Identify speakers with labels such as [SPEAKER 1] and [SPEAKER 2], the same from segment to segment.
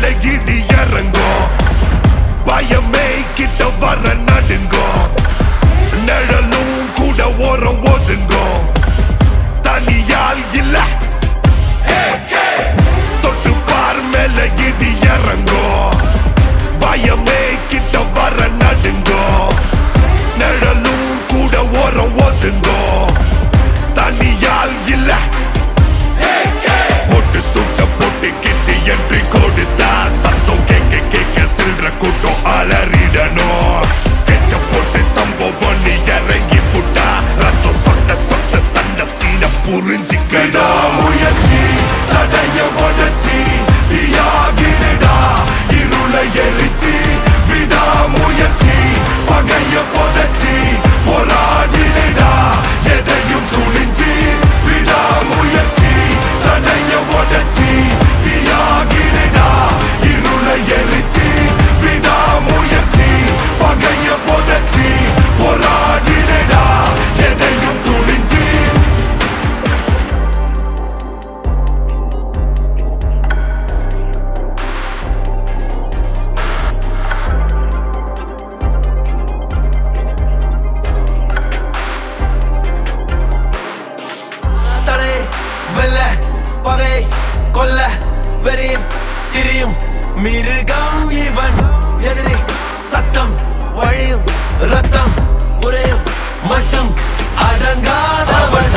[SPEAKER 1] மேல இடி இறங்கும். பயமே கிட்ட வர நடுங்கும். வெல்ல பகை கொல்ல வெறியில் திரியும் மிருகம் இவன். எதிரி சத்தம் வழியும் ரத்தம் உரையும் மட்டும் அடங்காதவன்.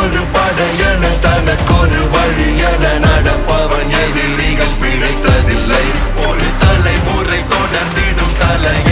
[SPEAKER 1] ஒரு படையன தனக்கு ஒரு வழி என நடப்பவன். எதிரிகள் பிழைத்ததில்லை. ஒரு தலைமுறை தொடர்ந்திடும் தலை